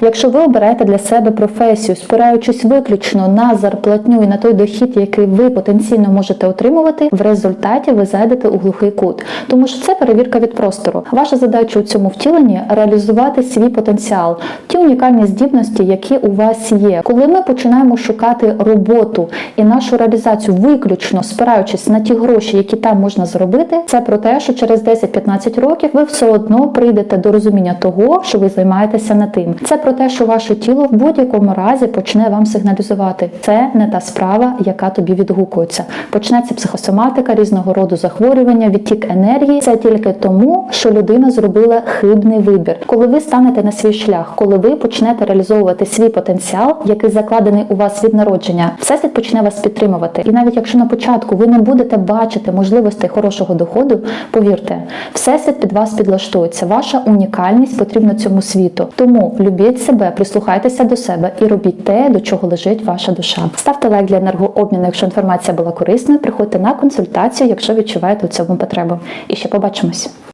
Якщо ви обираєте для себе професію, спираючись виключно на зарплатню і на той дохід, який ви потенційно можете отримувати, в результаті ви зайдете у глухий кут, тому що це перевірка від простору. Ваша задача у цьому втіленні реалізувати свій потенціал, ті унікальні здібності, які у вас є. Коли ми починаємо шукати роботу і нашу реалізацію виключно спираючись на ті гроші, які там можна заробити, це про те, що через 10-15 років ви все одно прийдете до розуміння того, що ви займаєтеся не тим. Це про те, що ваше тіло в будь-якому разі почне вам сигналізувати. Це не та справа, яка тобі відгукується. Почнеться психосоматика, різного роду захворювання, відтік енергії. Це тільки тому, що людина зробила хибний вибір. Коли ви станете на свій шлях, коли ви почнете реалізовувати свій потенціал, який закладений у вас від народження, всесвіт почне вас підтримувати. І навіть якщо на початку ви не будете бачити можливостей хорошого доходу, повірте, всесвіт під вас підлаштується. Ваша унікальність потрібна цьому світу. Тому любіть себе, прислухайтеся до себе і робіть те, до чого лежить ваша душа. Ставте лайк для енергообміну, якщо інформація була корисною. Приходьте на консультацію, якщо відчуваєте у цьому потребу. І ще побачимось.